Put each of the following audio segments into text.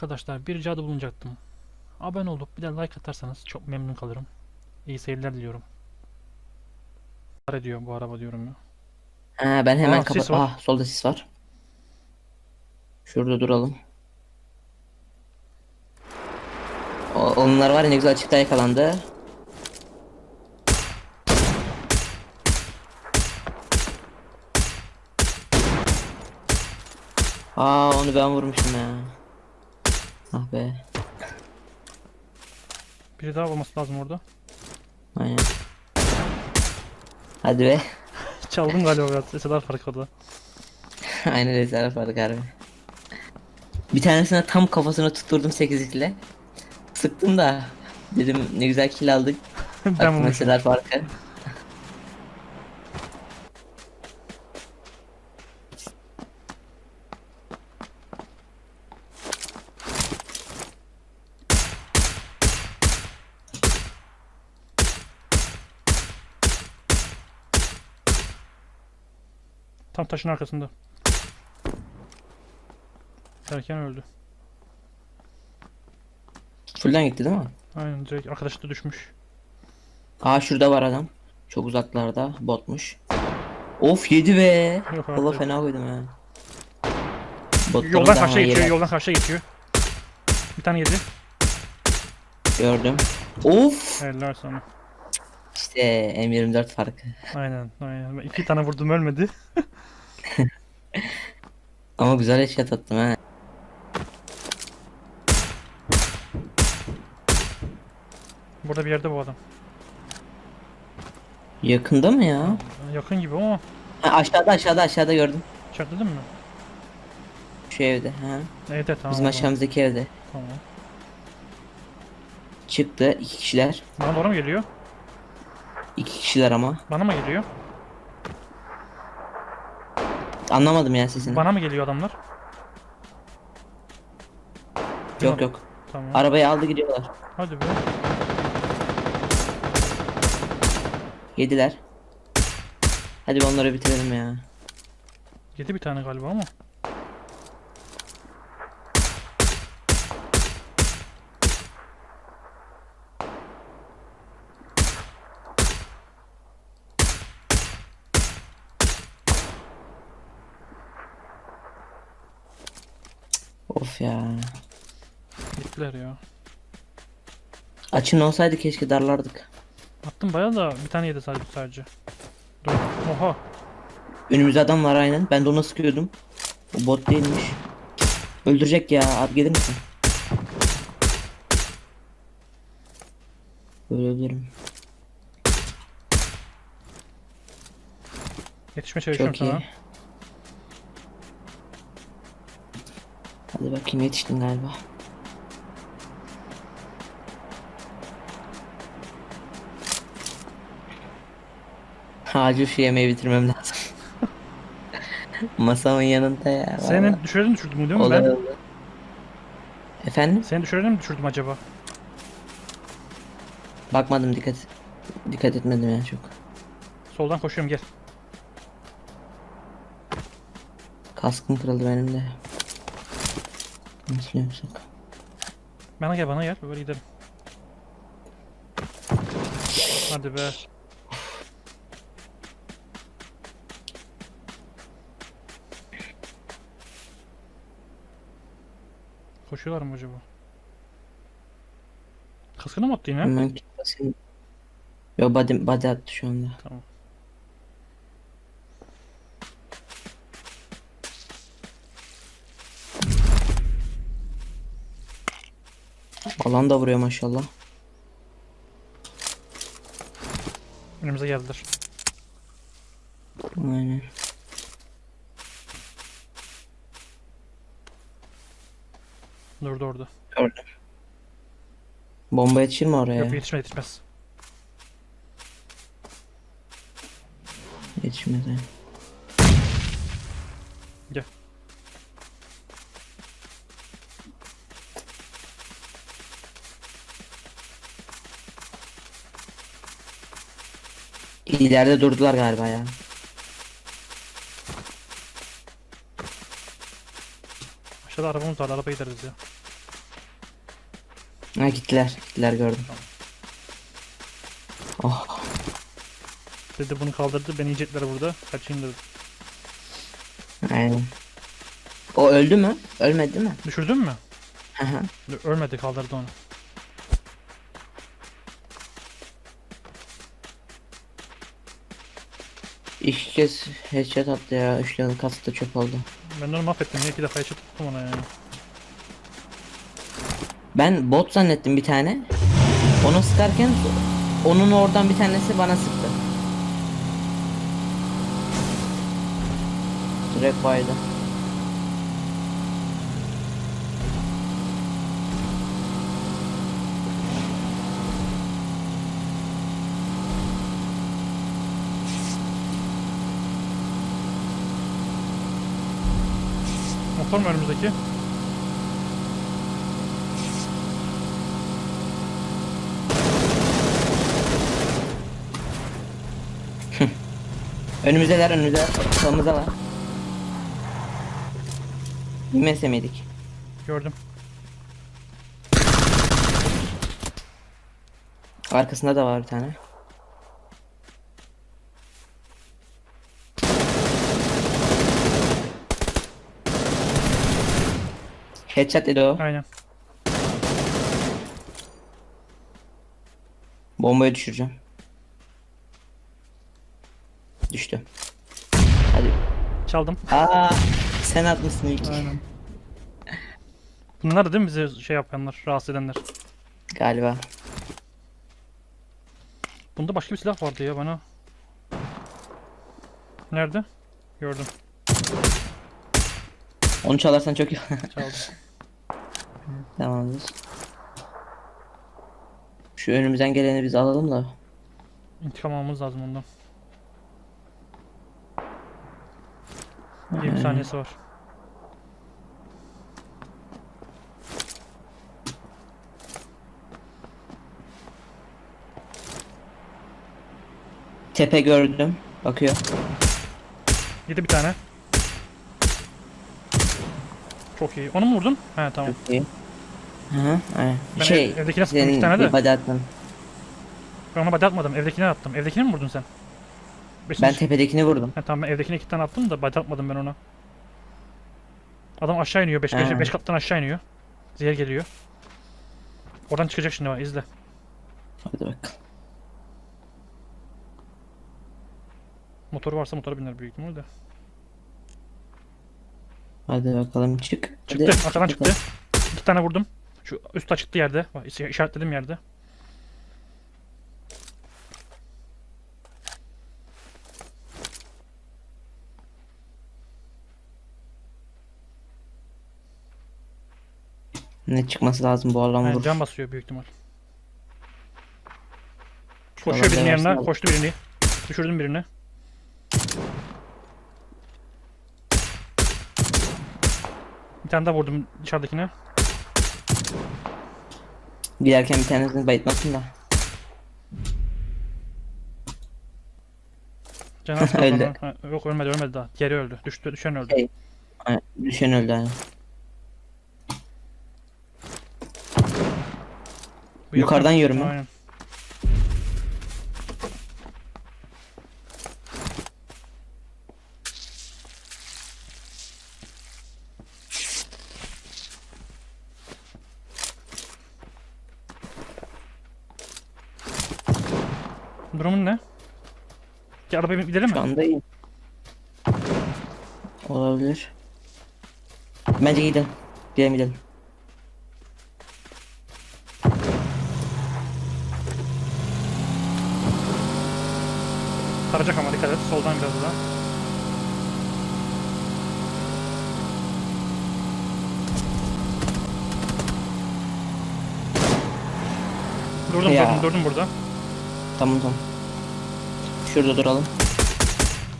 Arkadaşlar bir ricada bulunacaktım. Abone olup bir de like atarsanız çok memnun kalırım. İyi seyirler diliyorum. ediyor bu araba diyorum ya. Ha, ben hemen Aa, kapat. Ah solda sis var. Şurada duralım. O, onlar var ya ne güzel açıkta yakalandı. Aa onu ben vurmuşum ya. Ah be. Biri daha olması lazım orada. Aynen. Hadi be. Çaldın galiba biraz. Eseler farkı orada. Aynen rezerv vardı galiba. Bir tanesine tam kafasına tutturdum 8 ile. Sıktım da dedim ne güzel kill aldık. ben vurmuşum. meseleler farkı. Tam taşın arkasında. Erken öldü. Fullden gitti değil mi? Aynen direkt arkadaşı da düşmüş. Aa şurada var adam. Çok uzaklarda botmuş. Of yedi be. Yok Valla fena koydum. Botların Yoldan da karşıya geçiyor, yere- yoldan karşıya geçiyor. Bir tane yedi. Gördüm. Of. Helal sana. İşte M24 farkı. Aynen, aynen. Ben iki tane vurdum ölmedi. Ama güzel headshot attım ha. Burada bir yerde bu adam. Yakında mı ya? Yakın gibi ama Ha, aşağıda aşağıda aşağıda gördüm. işaretledin mi? Şu evde. Ha. Evet evet tamam. Bizim aşağımızdaki evde. Tamam. Çıktı iki kişiler. Bana doğru mu geliyor? İki kişiler ama. Bana mı geliyor? Anlamadım ya sesini. Bana mı geliyor adamlar? Yok yok. Tamam. Arabayı aldı gidiyorlar. Hadi be. Yediler. Hadi onları bitirelim ya. Yedi bir tane galiba ama. Of ya. Gittiler ya. Açın olsaydı keşke darlardık. Attım bayağı da bir tane yedi sadece. sadece. Dur. Oha. Önümüzde adam var aynen. Ben de ona sıkıyordum. O bot değilmiş. Öldürecek ya. Abi gelir misin? Böyle ölürüm. Yetişmeye çalışıyorum Çok iyi. sana. Hadi bakayım yetiştin galiba. Acil şu yemeği bitirmem lazım. Masamın yanında ya. Seni vallahi. düşürdüm düşürdüm değil mi Olay ben? oldu. Efendim? Seni düşürdüm düşürdüm acaba? Bakmadım dikkat. Dikkat etmedim ya çok. Soldan koşuyorum gel. Kaskım kırıldı benim de. Nasıl yapsak? Bana gel bana gel böyle gidelim. Hadi be. Koşuyorlar mı acaba? Kaskını mı attı yine? Hemen basayım. Yo body, body attı şu anda. Tamam. Alan da vuruyor maşallah. Önümüze geldiler. Aynen. Durdu orada. Gördüm. Bomba yetişir mi oraya? Yok yetişmez yetişmez. Yetişmez yani. Gel. İleride durdular galiba ya. Aşağıda arabamız var araba gideriz ya. Ha gittiler. Gittiler gördüm. Oh. Dedi bunu kaldırdı. Beni yiyecekler burada. Kaçayım dedi. Aynen. O öldü mü? Ölmedi mi? Düşürdün mü? Hı hı. Ölmedi kaldırdı onu. İki kez headshot attı ya. Üç level kastı da çöp oldu. Ben onu mahvettim. Niye iki defa yaşattım ona yani. Ben bot zannettim bir tane. Onu sıkarken onun oradan bir tanesi bana sıktı. Direkt baydı. Motor mu önümüzdeki? Önümüzdeler önümüzde. Sağımızda var. Yemese miydik? Gördüm. Arkasında da var bir tane. Headshot dedi o. Aynen. Bombayı düşüreceğim. Düştü. Hadi. Çaldım. Aa, sen atmışsın ilk. Aynen. Bunlar da değil mi bize şey yapanlar, rahatsız edenler? Galiba. Bunda başka bir silah vardı ya bana. Nerede? Gördüm. Onu çalarsan çok iyi. Çaldım. Tamamdır. Şu önümüzden geleni biz alalım da. İntikam almamız lazım ondan. 20 saniyesi var. Tepe gördüm. Bakıyor. Yedi bir tane. Çok iyi. Onu mu vurdun? He tamam. Çok iyi. Hı. Aynen. Ben şey, ev- evdekine sıktım iki tane de. body attın. Ben ona body atmadım. Evdekine attım. Evdekine mi vurdun sen? Beşinci... Ben tepedekini vurdum. He, tamam ben evdekine iki tane attım da body atmadım ben ona. Adam aşağı iniyor. 5 He. 5 kattan aşağı iniyor. Zehir geliyor. Oradan çıkacak şimdi bak izle. Hadi bakalım. Motoru varsa motora biner büyük ihtimalle de. Hadi bakalım çık. Çıktı. Hadi. Arkadan çıktı. İki tane vurdum. Şu üst açıktı yerde. Bak işaretlediğim yerde. Ne çıkması lazım bu alan vurur. can basıyor büyük ihtimal. Şu Koşuyor birinin yanına. Koştu birini. Düşürdüm birini. Bir tane daha vurdum dışarıdakine. Giderken bir tanesini bayıtmasın da. Canı az Öldü. Ha, Yok ölmedi ölmedi daha. Diğeri öldü. Düştü düşen öldü. Şey. Aynen, Düşen öldü aynen. Yukarıdan yiyorum ben. Aynen. Durumun ne? Ki arabaya gidelim mi? Şu anda iyi. Olabilir. Bence gidelim. Gidelim gidelim. Saracak ama dikkat et. Soldan biraz daha. Durdum Ya. durdum durdum burada. Tamam tamam. Şurada duralım.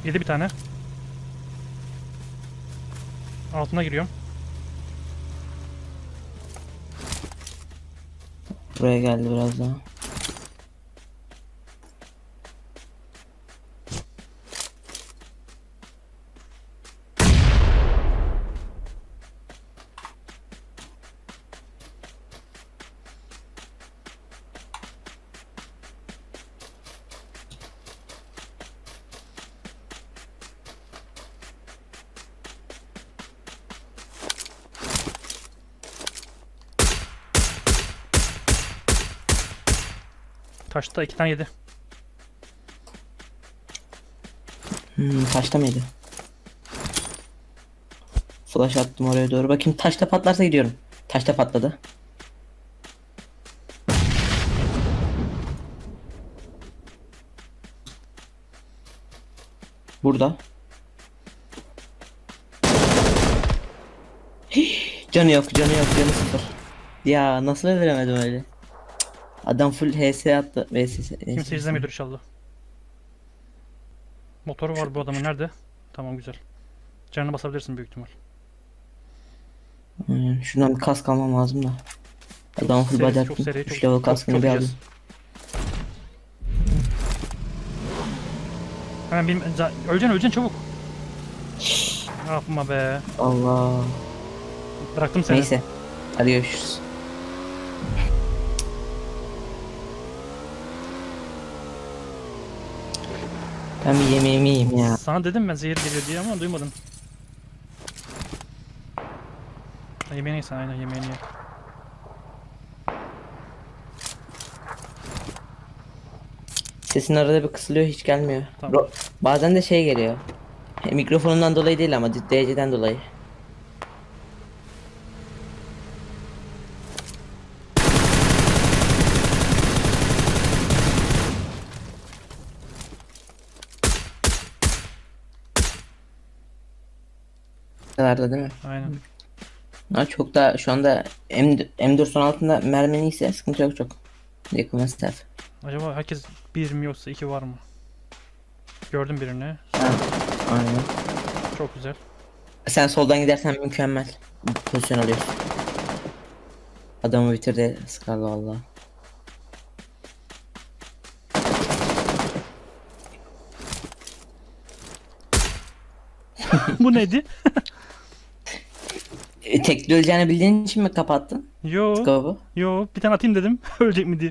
Yedi bir tane. Altına giriyorum. Buraya geldi biraz daha. Taşta iki tane yedi. Hmm, taşta mıydı? Flash attım oraya doğru. Bakayım taşta patlarsa gidiyorum. Taşta patladı. Burada. Hii, canı yok, canı yok, canı sıfır. Ya nasıl öldüremedim öyle? Adam full HS attı. VS. Kimse izlemiyordur inşallah. Motoru var bu adamın nerede? Tamam güzel. Canını basabilirsin büyük ihtimal. Aynen. Şuradan bir kask almam lazım da. Adam full body çok seri, 3 çok- level çok- kaskını çok bir yiyeceğiz. alayım. Hemen benim öleceksin öleceksin çabuk. Yapma be. Allah. Bıraktım seni. Neyse. Hadi görüşürüz. Ben bir yemeğimi yiyeyim ya. Sana dedim ben zehir geliyor diye ama duymadın. Ha, Yemeğini ye sen aynen yemeğini ye. Sesin arada bir kısılıyor hiç gelmiyor. Tamam. Ro- Bazen de şey geliyor. E, mikrofonundan dolayı değil ama DC'den dolayı. Kadar değil mi? Aynen. Ha, çok da şu anda M, M4 son altında mermini ise sıkıntı yok çok. Yakın mesafe. Acaba herkes bir mi yoksa iki var mı? Gördüm birini. Ha, aynen. Çok güzel. Sen soldan gidersen mükemmel. Pozisyon alıyorsun. Adamı bitirdi Scarlet valla. Bu neydi? E, tekli öleceğini bildiğin için mi kapattın Yo, scope'u? yo bir tane atayım dedim. Ölecek mi diye.